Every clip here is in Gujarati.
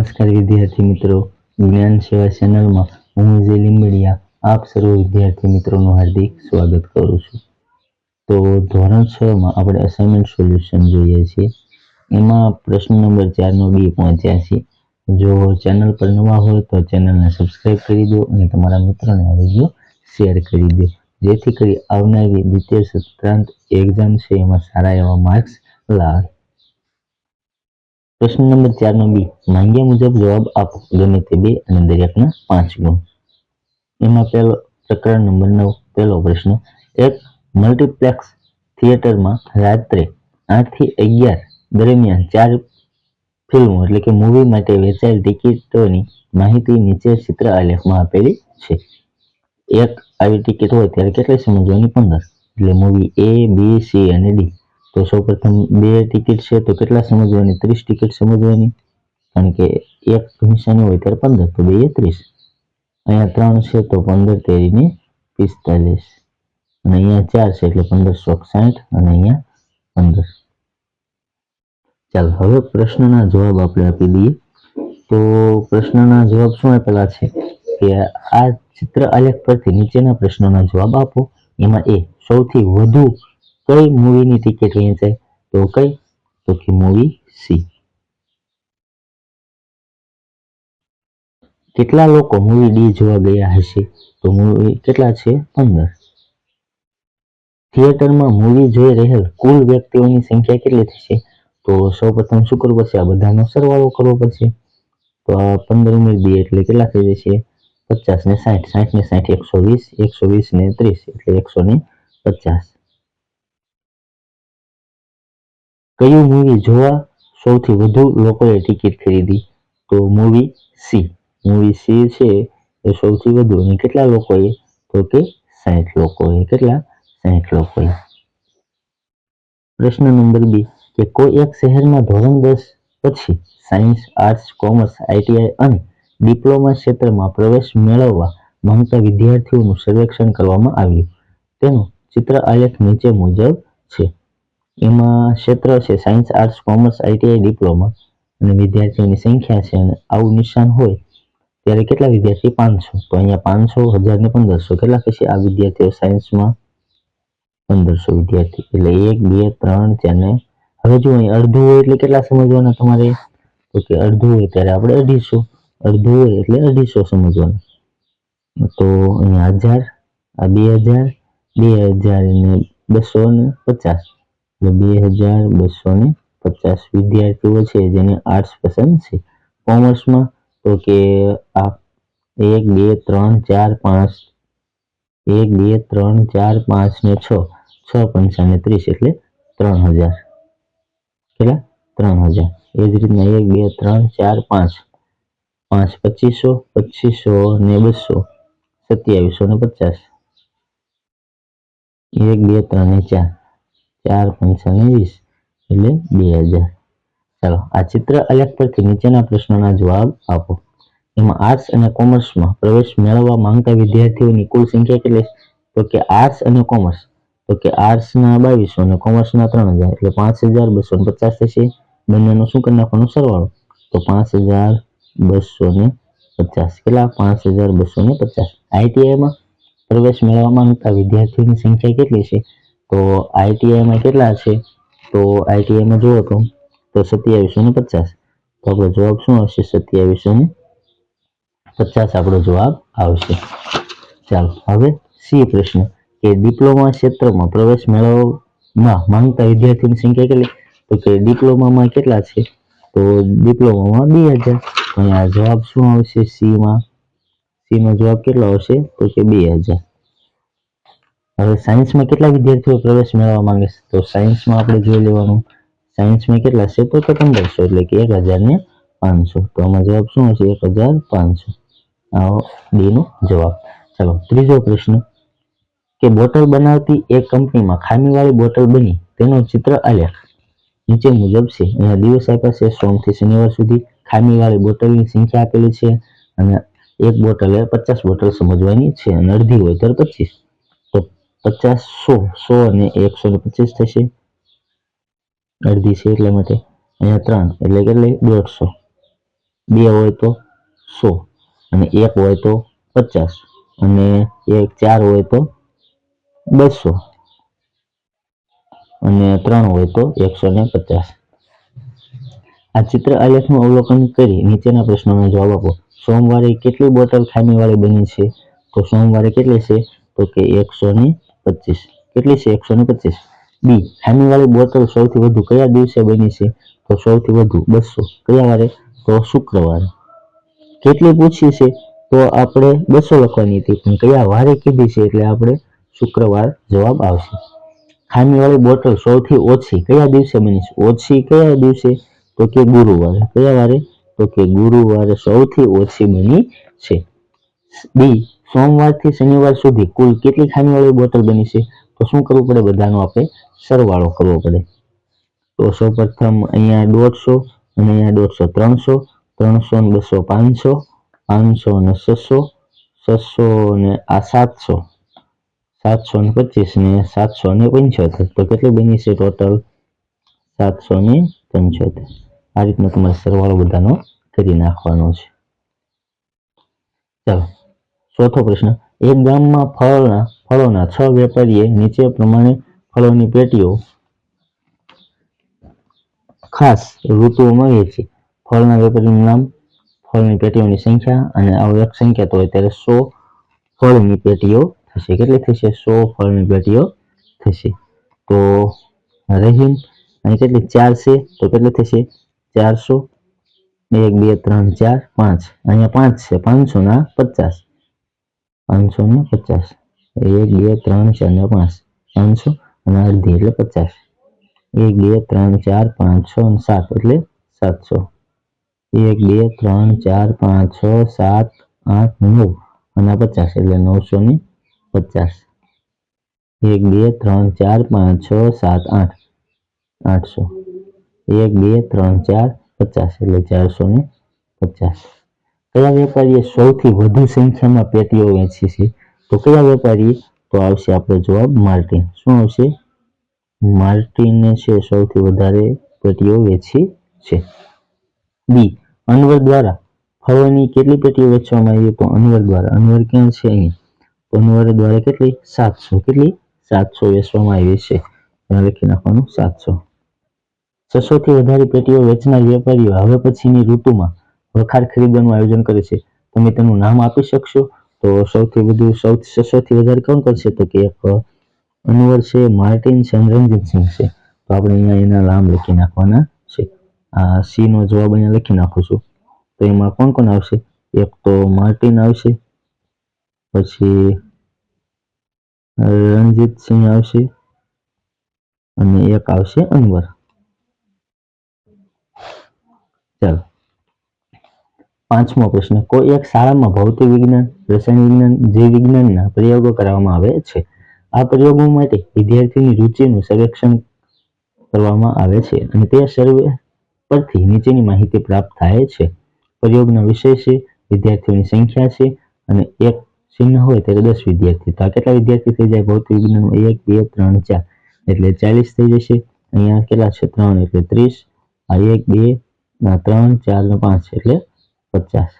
નમસ્કાર વિદ્યાર્થી મિત્રો. જ્ઞાન સેવા ચેનલમાં હું જે લીમડિયા આપ સર્વ વિદ્યાર્થી મિત્રોનું હાર્દિક સ્વાગત કરું છું. તો ધોરણ છ માં આપણે અસાઇનમેન્ટ સોલ્યુશન જોઈએ છીએ. એમાં પ્રશ્ન નંબર ચારનો બી પહોંચ્યા છીએ. જો ચેનલ પર નવા હોય તો ચેનલને સબસ્ક્રાઇબ કરી દો અને તમારા મિત્રોને આ વીડિયો શેર કરી દો. જેથી કરી આવનારી દ્વિતીય સત્રાંત એક્ઝામ છે એમાં સારા એવા માર્ક્સ લાવે. પ્રશ્ન નંબર ચારનો બી, માંગ્યા મુજબ જવાબ આપો. ગમે તે બે અને દરેકના પાંચ ગુણ. એમાં પહેલો પ્રકરણ નંબર નવ, પહેલો પ્રશ્ન. એક મલ્ટીપ્લેક્સ થિયેટરમાં રાત્રે આઠથી અગિયાર દરમિયાન ચાર ફિલ્મો એટલે કે મૂવી માટે વેચાયેલ ટિકિટોની માહિતી નીચે ચિત્ર આલેખમાં આપેલી છે. એક આવી ટિકિટ હોય ત્યારે કેટલી સમજવાની? પંદર. એટલે મૂવી એ બી સી અને ડી તો સૌપ્રથમ બે ટિકિટ છે, તો કેટલા સમજવાની? ત્રીસ ટિકિટ સમજવાની? કારણ કે એક નિશાની હોય ત્યારે પંદર, તો બે ત્રીસ. અહીંયા ત્રણ છે, તો પંદર તેરીને પિસ્તાલીસ. અને અહીંયા ચાર છે, એટલે પંદરસો સાઠ, અને અહીંયા પંદર. ચાલો, હવે પ્રશ્નના જવાબ આપણે આપી દઈએ. તો પ્રશ્નના જવાબ શું આપેલા છે? કે આ ચિત્ર આલેખ પરથી નીચેના પ્રશ્નોના જવાબ આપો. એમાં એ સૌથી વધુ કઈ મૂવીની ટિકિટ વેચાય તો કઈ? તો કે મૂવી સી કેટલા લોકો મૂવી ડી જોવા ગયા હશે? તો મૂવી કેટલા છે? પંદર. થિયેટરમાં મૂવી જોઈ રહેલ કુલ વ્યક્તિઓની સંખ્યા કેટલી થશે? તો સૌપ્રથમ શું કરવું પડશે? આ બધાનો સરવાળો કરવો પડશે. તો આ પંદર ઉમેરી બે એટલે કેટલા થઈ જશે? પચાસ ને સાઠ. સાઠ ને સાઠ એકસો વીસ એકસો વીસ ને ત્રીસ એટલે એકસો ને પચાસ. કયું મૂવી જોવા સૌથી વધુ લોકોએ ટિકિટ ખરીદી? તો મૂવી સી. મૂવી સી છે એ સૌથી વધુ અને કેટલા લોકોએ? તો કે સાઠ લોકોએ. કેટલા? સાઠ લોકોએ. પ્રશ્ન નંબર બી. કે કોઈ એક શહેરમાં ધોરણ દસ પછી સાયન્સ, આર્ટ્સ, કોમર્સ, આઈટીઆઈ અને ડિપ્લોમા ક્ષેત્રમાં પ્રવેશ મેળવવા માંગતા વિદ્યાર્થીઓનું સર્વેક્ષણ કરવામાં આવ્યું. તેનું ચિત્ર આલેખ નીચે મુજબ છે. એમાં ક્ષેત્ર છે science arts commerce ITI diploma અને વિદ્યાર્થીઓની સંખ્યા છે અને આવું નિશાન હોય ત્યારે કેટલા વિદ્યાર્થી પાંચસો? તો અહીંયા પાંચસો હજાર ને પંદરસો. કેટલા થશે આ વિદ્યાર્થીઓ સાયન્સમાં પંદરસો વિદ્યાર્થી. એટલે એક, બે, ત્રણ ચાર હવે જો અહીં અડધું હોય એટલે કેટલા સમજવાના તમારે? તો કે અડધું હોય ત્યારે આપણે અઢીસો. અડધું હોય એટલે અઢીસો સમજવાના. તો અહીંયા હજાર, આ બે હજાર બે હજાર ને બસો ને પચાસ. બે હજાર બસો ને પચાસ વિદ્યાર્થીઓ છે જેને આર્ટ્સ પસંદ છે. કોમર્સમાં તો કે આ એક, બે, ત્રણ, ચાર, પાંચ, એક, બે, ત્રણ, ચાર, પાંચ ને છ છ, પંચાને ત્રીસ એટલે ત્રણ હજાર. કેટલા? ત્રણ હજાર. એ જ રીતના એક, બે, ત્રણ, ચાર, પાંચ. પાંચ પચીસો પચીસો ને બસો, સત્યાવીસો ને પચાસ. એક, બે, ત્રણ ને ચાર. ચાર પંચાને વીસ એટલે બે હજાર. ચાલો, આ ચિત્ર આલેખ પરથી નીચેના પ્રશ્નોના જવાબ આપો. એમાં આર્ટ્સ અને કોમર્સમાં પ્રવેશ મેળવવા માંગતા વિદ્યાર્થીઓની કુલ સંખ્યા કેટલી તો કે આર્ટ્સ અને કોમર્સ તો કે આર્ટ્સના બાવીસો અને કોમર્સના ત્રણ હજાર. એટલે પાંચ હજાર બસો પચાસ થશે. બંનેનો શું કરી નાખવાનો? સરવાળો. તો પાંચ હજાર બસો ને પચાસ. કેટલા? પાંચ હજાર બસો ને પચાસ. આઈટીઆઈમાં પ્રવેશ મેળવવા માંગતા વિદ્યાર્થીઓની સંખ્યા કેટલી છે? તો આઈટીઆઈમાં કેટલા છે? તો આઈટીઆઈમાં જુઓ તો તો સત્યાવીસો ને પચાસ. તો આપણો જવાબ શું આવશે? સત્યાવીસો ને પચાસ આપણો જવાબ આવશે. ચાલો, હવે સી પ્રશ્ન. કે ડિપ્લોમા ક્ષેત્રમાં પ્રવેશ મેળવવા માંગતા વિદ્યાર્થીની સંખ્યા કેટલી? તો કે ડિપ્લોમામાં કેટલા છે? તો ડિપ્લોમામાં બે હજાર. અહીંયા જવાબ શું આવશે? સીમાં સીનો જવાબ કેટલો આવશે? તો કે બે હજાર. હવે સાયન્સમાં કેટલા વિદ્યાર્થીઓ પ્રવેશ મેળવવા માંગે છે? તો સાયન્સમાં આપણે જોઈ લેવાનું. સાયન્સમાં કેટલા? છે તો કે પંદરસો એટલે કે એક ને પાંચસો. તો આમાં જવાબ શું હશે? એક હજાર પાંચસો. આવો ડી જવાબ. ચાલો, ત્રીજો પ્રશ્ન. કે બોટલ બનાવતી એક કંપનીમાં ખામીવાળી બોટલ બની, તેનો ચિત્ર આલેખ. નીચે મુજબ છે, અહીંયા દિવસ આપ્યા છે, સોમથી શનિવાર સુધી ખામીવાળી બોટલની સંખ્યા આપેલી છે અને એક બોટલ પચાસ બોટલ સમજવાની છે અને અડધી હોય ત્યારે પચીસ. પચાસ સો સો અને એકસો ને પચીસ થશે. અડધી છે એટલા માટે અહીંયા ત્રણ, એટલે કેટલી? દોઢસો. બે હોય તો સો અને એક હોય તો પચાસ અને એક ચાર હોય તો બસો અને ત્રણ હોય તો એકસો ને પચાસ. આ ચિત્ર આલેખનું અવલોકન કરી નીચેના પ્રશ્નોનો જવાબ આપો. સોમવારે કેટલી બોટલ ખામીવાળી બની છે? તો સોમવારે કેટલી છે? તો કે એકસો ને પચીસ. કેટલી છે? એકસો ને પચીસ. બી ખામીવાળી બોટલ સૌથી વધુ કયા દિવસે બની છે? તો સૌથી વધુ બસો. કયા વારે? તો શુક્રવારે. કેટલી પૂછી છે? તો આપણે બસો લખવાની હતી, પણ કયા વારે કીધી છે એટલે આપણે શુક્રવાર જવાબ આવશે. ખામીવાળી બોટલ સૌથી ઓછી કયા દિવસે બની છે? ઓછી કયા દિવસે? તો કે ગુરુવારે. કયા વારે? તો કે ગુરુવારે સૌથી ઓછી બની છે. બી સોમવારથી શનિવાર સુધી કુલ કેટલી ખામીવાળી બોટલ બની છે? તો શું કરવું પડે? બધાનો આપણે સરવાળો કરવો પડે. તો સૌપ્રથમ અહીંયા દોઢસો અને અહીંયા દોઢસો ત્રણસો ત્રણસો ને બસો પાંચસો પાંચસો ને છસો છસો ને આ સાતસો સાતસો ને પચીસ ને સાતસો ને પંચોતેર. તો કેટલી બની છે ટોટલ? સાતસો ને પંચોતેર. આ રીતનો તમારે સરવાળો બધાનો કરી નાખવાનો છે. ચાલો. ચોથો પ્રશ્ન, એક ગામમાં ફળના, ફળોના છ વેપારીએ નીચે પ્રમાણે ફળોની પેટીઓ ખાસ ઋતુઓમાં વેચી ફળના વેપારીનું નામ, ફળની પેટીઓની સંખ્યા અને આવો સંખ્યા તો હોય ત્યારે સો ફળની પેટીઓ થશે. કેટલી થશે? સો ફળની પેટીઓ થશે. તો રહીમ, અહીં કેટલી? ચાર છે. તો કેટલી થશે? ચારસો. એક, બે, ત્રણ, ચાર, પાંચ. અહીંયા પાંચ છે. પાંચસો ના પચાસ. પાંચસો ને પચાસ એક બે ત્રણ ચાર ને પાંચ પાંચસો અને અડધી એટલે પચાસ એક બે ત્રણ ચાર પાંચ છ અને સાત એટલે સાતસો એક બે ત્રણ ચાર પાંચ છ સાત આઠ નવ અને આ પચાસ એટલે નવસો ને પચાસ એક બે ત્રણ ચાર પાંચ છ સાત આઠ આઠસો એક બે ત્રણ ચાર પચાસ એટલે ચારસો ને પચાસ કયા વેપારીએ સૌથી વધુ સંખ્યામાં પેટીઓ વેચી છે? તો કયા વેપારી? તો આવશે આપણો જવાબ માર્ટિન. શું આવશે? માર્ટિને છે સૌથી વધારે પેટીઓ વેચી છે. બી. અનવર દ્વારા. ફળોની કેટલી પેટીઓ વેચવામાં આવી? તો અનવર દ્વારા. અનવર ક્યાં છે અહીં? તો અનવર દ્વારા કેટલી? સાતસો. કેટલી? સાતસો વેચવામાં આવી છે. લખી નાખવાનું. સાતસો. છસોથી વધારે પેટીઓ વેચનાર વેપારીઓ હવે પછીની ઋતુમાં વખાર ખરીદવાનું આયોજન કરે છે. તમે તેનું નામ આપી શકશો. તો સૌથી વધુ, સૌથી સસ્વથી વધારે કોણ કરશે? તો કે એક અનવર છે, માર્ટિન છે અને રણજીત સિંહ છે. તો આપણે અહીંયા એના નામ લખી નાખવાના છે. આ સી નો જવાબ અહીંયા લખી નાખું છું. તો એમાં કોણ કોણ આવશે? એક તો માર્ટિન આવશે. પછી રણજીત સિંહ આવશે. અને એક આવશે અનવર. ચાલો. પાંચમો પ્રશ્ન, કોઈ એક શાળામાં ભૌતિક વિજ્ઞાન, રસાયણ વિજ્ઞાન, જીવ વિજ્ઞાનના પ્રયોગો કરવામાં આવે છે? આ પ્રયોગો માટે વિદ્યાર્થીની રુચિનું સર્વેક્ષણ કરવામાં આવે છે અને તે સર્વે પરથી નીચેની માહિતી પ્રાપ્ત થાય છે. પ્રયોગનો વિષય છે, વિદ્યાર્થીઓની સંખ્યા છે અને એક ચિહ્ન હોય ત્યારે દસ વિદ્યાર્થી તો આ કેટલા વિદ્યાર્થી થઈ જાય? ભૌતિક વિજ્ઞાનમાં એક, બે, ત્રણ, ચાર. એટલે ચાલીસ થઈ જશે. અહીંયા કેટલા છે? ત્રણ એટલે ત્રીસ. આ એક, બે, ત્રણ, ચાર ને પાંચ. એટલે પચાસ.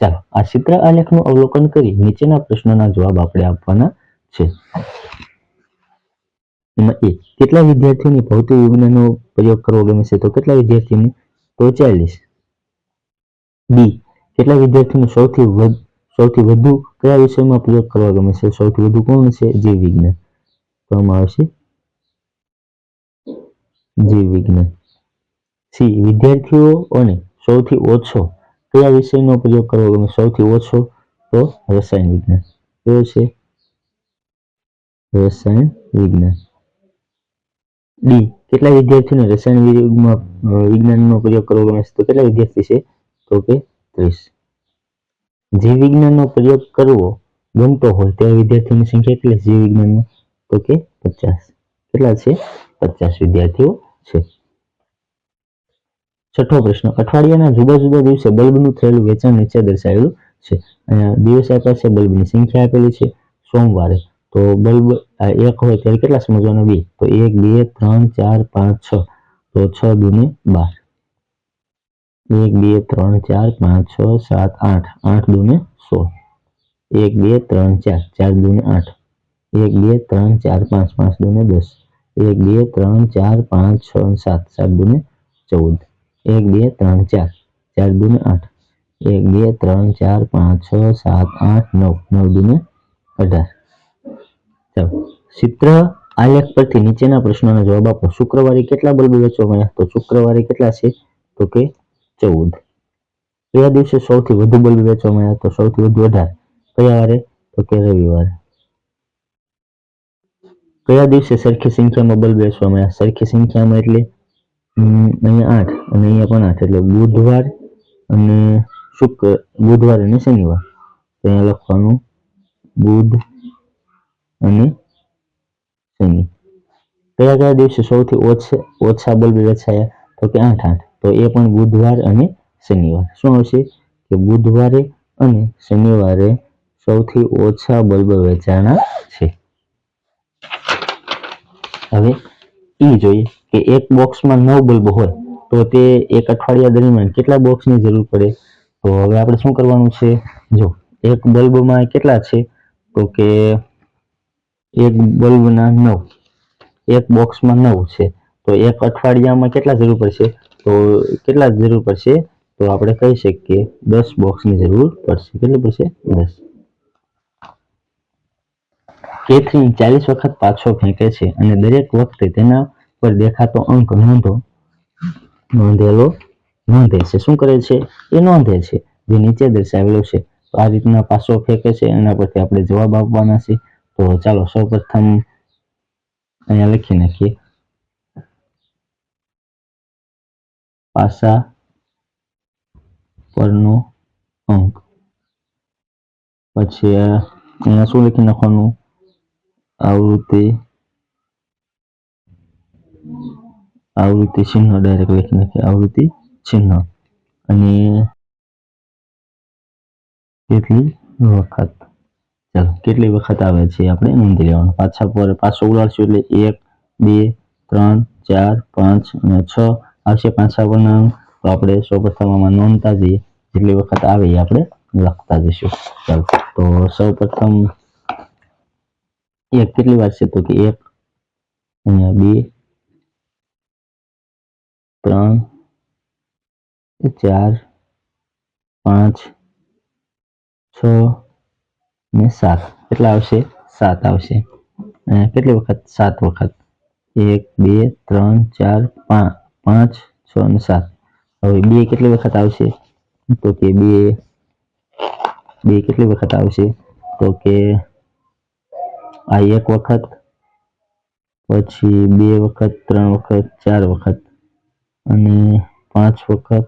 ચાલો, આ ચિત્ર આલેખનું અવલોકન કરી નીચેના પ્રશ્નોના જવાબ આપણે આપવાના છે. કેટલા વિદ્યાર્થીઓને ભૌતિક વિજ્ઞાનનો પ્રયોગ કરવો ગમે છે? તો કેટલા વિદ્યાર્થીઓને? તો ચાલીસ બી, કેટલા વિદ્યાર્થીઓને સૌથી સૌથી વધુ કયા વિષયમાં પ્રયોગ કરવા ગમે છે? સૌથી વધુ કોણ છે? જીવ વિજ્ઞાન. કહેવામાં આવશે જીવ વિજ્ઞાન. સી, વિદ્યાર્થીઓને સૌથી ઓછો કયા વિષયનો પ્રયોગ કરવો ગમે સૌથી ઓછો તો રસાયણ વિજ્ઞાન. કયો છે? રસાયણ વિજ્ઞાન. ડી કેટલા વિદ્યાર્થીઓને રસાયણ વિજ્ઞાનનો પ્રયોગ કરવો ગમે છે? તો કેટલા વિદ્યાર્થી છે? તો કે ત્રીસ. જીવ વિજ્ઞાનનો પ્રયોગ કરવો ગમતો હોય તેવા વિદ્યાર્થીઓની સંખ્યા કેટલી જીવ વિજ્ઞાનમાં, તો કે પચાસ. કેટલા છે? પચાસ વિદ્યાર્થીઓ છે. છઠ્ઠો પ્રશ્ન. અઠવાડિયાના જુદા જુદા દિવસે બલ્બનું થયેલું વેચાણ નીચે દર્શાવેલું છે. અહીંયા દિવસ આપ્યા છે, બલ્બની સંખ્યા આપેલી છે, સોમવારે. તો બલ્બ આ એક હોય ત્યારે કેટલા સમજવાના? બે. તો એક, બે, ત્રણ, ચાર, પાંચ, છ. તો છ દુને બાર. એક, બે, ત્રણ, ચાર, પાંચ, છ, સાત, આઠ. આઠ દુને સોળ. એક, બે, ત્રણ, ચાર. ચાર દુને આઠ. એક, બે, ત્રણ, ચાર, પાંચ. પાંચ દુને દસ. એક, બે, ત્રણ, ચાર, પાંચ, છ, અને સાત. સાત દુને ચૌદ. એક બે ત્રણ ચાર ચાર દુને આઠ એક બે ત્રણ ચાર પાંચ છ સાત આઠ નવ નવ દુને અઢાર ચાલો ચિત્ર આલેખ પરથી નીચેના પ્રશ્નોના જવાબ આપો. શુક્રવારે કેટલા બલ્બ વેચવામાં આવ્યા તો શુક્રવારે કેટલા છે? તો કે ચૌદ. કયા દિવસે સૌથી વધુ બલ્બ વેચવામાં આવ્યા તો સૌથી વધુ અઢાર. કયા વારે? તો કે રવિવારે. કયા દિવસે સરખી સંખ્યામાં બલ્બ વેચવામાં આવ્યા સરખી સંખ્યામાં એટલે હમ, અહીંયા આઠ, અને અહીંયા પણ આઠ, એટલે બુધવાર અને શુક્ર, બુધવાર અને શનિવાર. તો અહીંયા લખવાનું બુધ અને શનિ. કયા કયા દિવસે સૌથી ઓછા ઓછા બલ્બ વેચાયા તો કે આઠ આઠ. તો એ પણ બુધવાર અને શનિવાર. શું આવશે? કે બુધવારે અને શનિવારે સૌથી ઓછા બલ્બ વેચાણા છે. હવે એ જોઈએ. કે એક બોક્સમાં નવ બલ્બ હોય, તો તે એક અઠવાડિયા દરમિયાન કેટલા બોક્સની જરૂર પડે? તો હવે આપણે શું કરવાનું છે? જો, એક બલ્બમાં કેટલા છે? તો કે એક બલ્બના નવ. એક બોક્સમાં નવ છે. તો એક અઠવાડિયામાં કેટલા જરૂર પડશે? તો કેટલા જરૂર પડશે? તો આપણે કહી શકીએ દસ બોક્સની જરૂર પડશે. કેટલી પડશે? દસ. કેથરીન ચાલીસ વખત પાછો ફેંકે છે અને દરેક વખતે તેના પર દેખાતો અંક નોંધો, નોંધેલો, નોંધે છે. શું કરે છે? એ નોંધે છે. જે નીચે દર્શાવેલો છે. તો આ રીતના પાસો ફેંકે છે. એના પરથી આપણે જવાબ આપવાના છે. તો ચાલો સૌપ્રથમ અહીંયા લખી નાખીએ. પાસા પરનો અંક. પછી અહીંયા શું લખી નાખવાનું? આવૃત્તિ આવૃત્તિ ચિહ્ન ડાયરેક્ટ લખી નાખીએ આવૃત્તિ ચિહ્ન. અને કેટલી વખત? ચાલો, કેટલી વખત આવે છે આપણે નોંધી લેવાનું. પાછા પર પાછો ઉડાડશું એટલે એક, બે, ત્રણ, ચાર, પાંચ અને છ આવશે પાછા પરના તો આપણે સૌપ્રથમ પ્રથમમાં નોંધતા જઈએ. જેટલી વખત આવે એ આપણે લખતા જઈશું. ચાલો, તો સૌપ્રથમ એક કેટલી વાર છે તો કે એક, અહીંયા બે ત્રણ ચાર પાંચ છ ને સાત કેટલા આવશે સાત આવશે અને કેટલી વખત સાત વખત એક બે ત્રણ ચાર પાંચ પાંચ છ અને સાત હવે બે કેટલી વખત આવશે તો કે બે બે કેટલી વખત આવશે તો કે આ એક વખત પછી બે વખત ત્રણ વખત ચાર વખત અને પાંચ વખત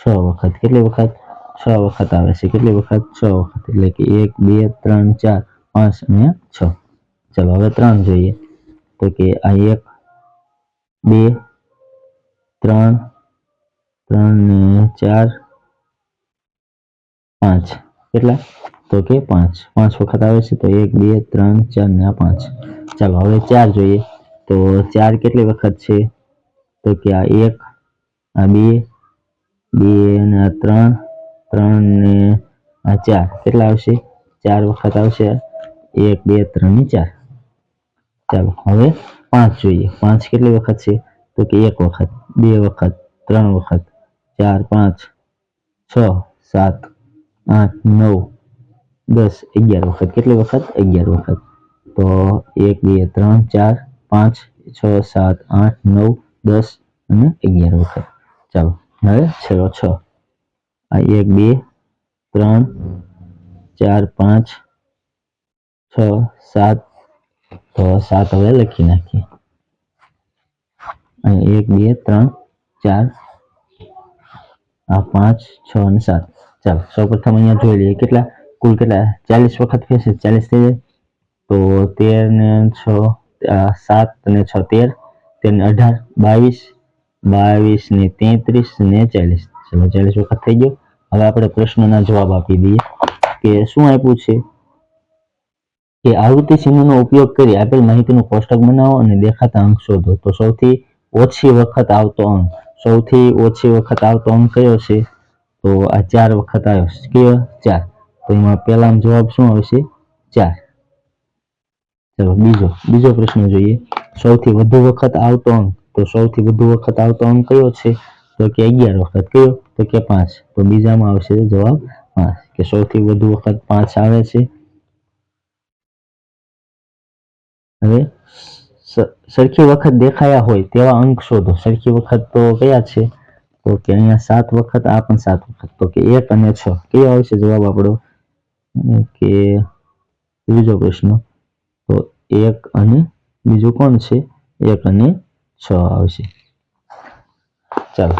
છ વખત કેટલી વખત છ વખત આવે છે કેટલી વખત છ વખત એટલે કે એક બે ત્રણ ચાર પાંચ અને છ ચલો હવે ત્રણ જોઈએ। તો કે આ એક બે ત્રણ ત્રણ ને ચાર પાંચ કેટલા તો કે પાંચ પાંચ વખત આવે છે તો એક બે ત્રણ ચાર ને આ પાંચ ચાલો હવે ચાર જોઈએ। તો ચાર કેટલી વખત છે તો કે આ એક, આ બે બે અને આ ત્રણ ત્રણ ને આ ચાર. કેટલા આવશે? ચાર વખત આવશે. એક, બે, ત્રણ ને ચાર. ચાલો, હવે પાંચ જોઈએ. પાંચ કેટલી વખત છે? તો કે એક વખત, બે વખત, ત્રણ વખત, ચાર, પાંચ, છ, સાત, આઠ, નવ, દસ, અગિયાર વખત. કેટલી વખત? અગિયાર વખત. તો એક, બે, ત્રણ, ચાર, પાંચ, છ, સાત, આઠ, નવ દસ અને અગિયાર વખત. ચાલો, હવે છેલ્લો છ. આ એક, બે, ત્રણ, ચાર, પાંચ, છ, સાત. તો સાત હવે લખી નાખીએ. એક, બે, ત્રણ, ચાર. આ પાંચ, છ અને સાત. ચાલો, સૌપ્રથમ અહીંયા જોઈ લઈએ કેટલા, કુલ કેટલા? ચાલીસ વખત ફેસે ચાલીસ થઈ જાય. તો તેર ને છ સાત અને છ, તેર. તેર ને અઢાર, બાવીસ બાવીસ ને તેત્રીસ ને ચાલીસ. ચલો, ચાલીસ વખત થઈ ગયો. હવે આપણે પ્રશ્નના જવાબ આપી દઈએ કે શું આપ્યું છે? કે આવૃત્તિ ચિહ્નનો ઉપયોગ કરી આપેલ માહિતીનું કોષ્ટક બનાવો અને દેખાતા અંક શોધો. તો સૌથી ઓછી વખત આવતો અંક. સૌથી ઓછી વખત આવતો અંક કયો છે? તો આ ચાર વખત આવ્યો. કયો? ચાર. તો એમાં પહેલામાં જવાબ શું આવશે? ચાર. ચલો, બીજો બીજો પ્રશ્ન જોઈએ. સૌથી વધુ વખત આવતો અંક, તો સૌથી વધુ વખત આવતો અંક કયો છે? તો કે અગિયાર વખત, કયો? તો કે પાંચ. તો બીજામાં આવશે જવાબ પાંચ. કે સૌથી વધુ વખત પાંચ આવે છે? હવે સરખી વખત દેખાયા હોય તેવા અંક શોધો. સરખી વખત તો કયા છે? તો કે અહીંયા સાત વખત, આ પણ સાત વખત. તો કે એક અને છ. કયો આવશે જવાબ આપણો? કે ત્રીજો પ્રશ્ન. એક અને બીજું કોણ છે? એક અને છ આવશે. ચાલો,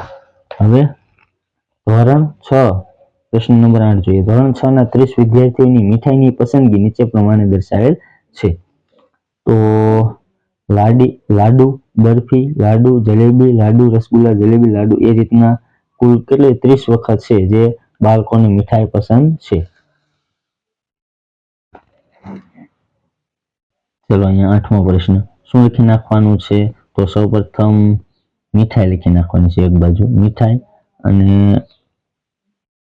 હવે ધોરણ છ, પ્રશ્ન નંબર આઠ જોઈએ. ધોરણ છ ના ત્રીસ વિદ્યાર્થીઓની મીઠાઈની પસંદગી નીચે પ્રમાણે દર્શાવેલ છે. તો લાડી, લાડુ, બરફી, લાડુ, જલેબી, લાડુ, રસગુલ્લા, જલેબી, લાડુ, એ રીતના કુલ કેટલી? ત્રીસ વખત છે જે બાળકોની મીઠાઈ પસંદ છે. ચલો અહીંયા આઠમો પ્રશ્ન શું લખી નાખવાનું છે? તો સૌપ્રથમ મીઠાઈ લખી નાખવાની છે એક બાજુ. મીઠાઈ અને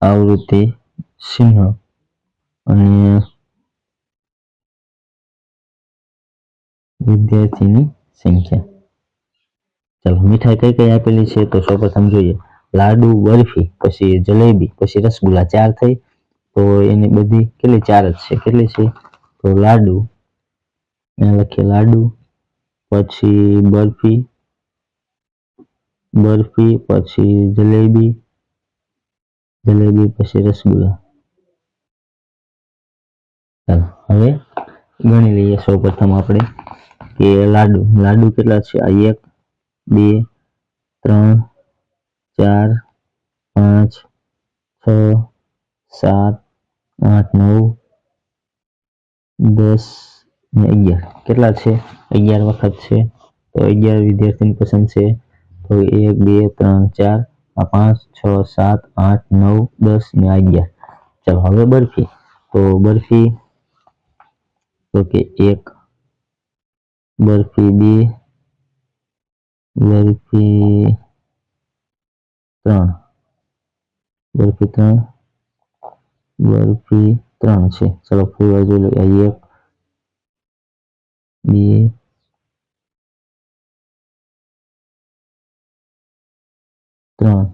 આવૃત્તિ સિંહ અને વિદ્યાર્થીની સંખ્યા. ચાલો, મીઠાઈ કઈ કઈ આપેલી છે? તો સૌપ્રથમ જોઈએ. લાડુ, બરફી, પછી જલેબી, પછી રસગુલ્લા. ચાર થઈ. તો એની બધી કેટલી? ચાર જ છે. કેટલી છે? તો લાડુ અહીંયા લખીએ લાડુ પછી બરફી બરફી પછી જલેબી જલેબી પછી રસગુલ્લા ચાલો હવે ગણી લઈએ સૌપ્રથમ આપણે કે લાડુ લાડુ કેટલા છે આ એક બે ત્રણ ચાર પાંચ છ સાત આઠ નવ દસ ને અગિયાર. કેટલા છે? અગિયાર વખત છે. તો અગિયાર વિદ્યાર્થીની પસંદ છે. તો એક, બે, ત્રણ, ચાર પાંચ, છ, સાત, આઠ, નવ, દસ ને અગિયાર. ચાલો, હવે બરફી. તો બરફી, તો કે એક. બરફી, બે. બરફી, ત્રણ. બરફી ત્રણ. બરફી ત્રણ છે. ચલો ફરી વાર જોઈ લઈએ એક બે ત્રણ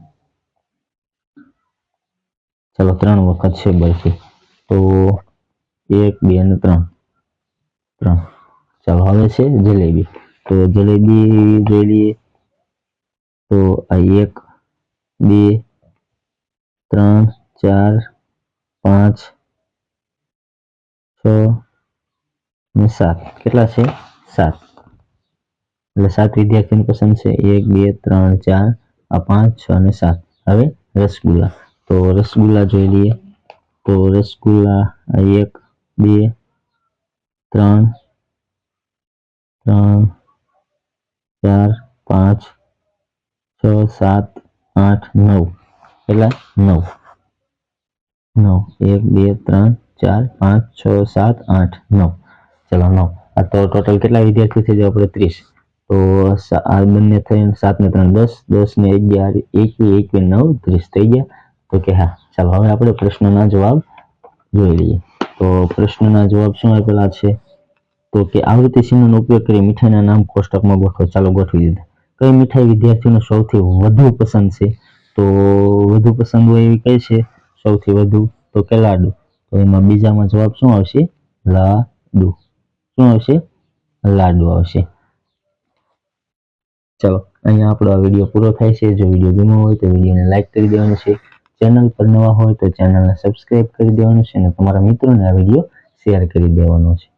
ચલો ત્રણ વખત છે બરફી તો એક બે અને ત્રણ ત્રણ ચાલો હવે છે જલેબી તો જલેબી જોઈ લઈએ તો આ એક બે ત્રણ ચાર પાંચ છ ને સાત. કેટલા છે? સાત. એટલે સાત વિદ્યાર્થીની પસંદ છે. એક, બે, ત્રણ, ચાર, આ પાંચ, છ અને સાત. હવે રસગુલ્લા. તો રસગુલ્લા જોઈ લઈએ. તો રસગુલ્લા, આ એક, બે, ત્રણ ત્રણ, ચાર, પાંચ, છ, સાત, આઠ, નવ. કેટલા? નવ. નવ. એક, બે, ત્રણ, ચાર, પાંચ, છ, સાત, આઠ, નવ. ચલો, નવ. આ તો ટોટલ કેટલા વિદ્યાર્થી થઈ જાય આપણે ત્રીસ. તો આ બંને થઈને સાત ને ત્રણ, દસ. દસ ને અગિયાર એકવી એકવી નવ, ત્રીસ થઈ ગયા. તો કે હા, ચાલો, હવે આપણે પ્રશ્નના જવાબ જોઈ લઈએ. તો પ્રશ્નના જવાબ શું આપેલા છે? તો કે આવૃત્તિ ચિહ્નનો ઉપયોગ કરી મીઠાઈના નામ કોષ્ટકમાં ગોઠવો. ચાલો, ગોઠવી દીધા. કઈ મીઠાઈ વિદ્યાર્થીઓને સૌથી વધુ પસંદ છે? તો વધુ પસંદ હોય એવી કઈ છે? સૌથી વધુ તો કે લાડુ. તો એમાં બીજામાં જવાબ શું આવશે? લાડુ. શું આવશે લાડુ આવશે. ચલો, અહીંયા આપણો આ વીડિયો પૂરો થાય છે. જો વીડિયો ગમ્યો હોય તો વિડીયોને લાઈક કરી દેવાનું છે. ચેનલ પર નવા હોય તો ચેનલને સબસ્ક્રાઇબ કરી દેવાનું છે અને તમારા મિત્રોને આ વીડિયો શેર કરી દેવાનો છે.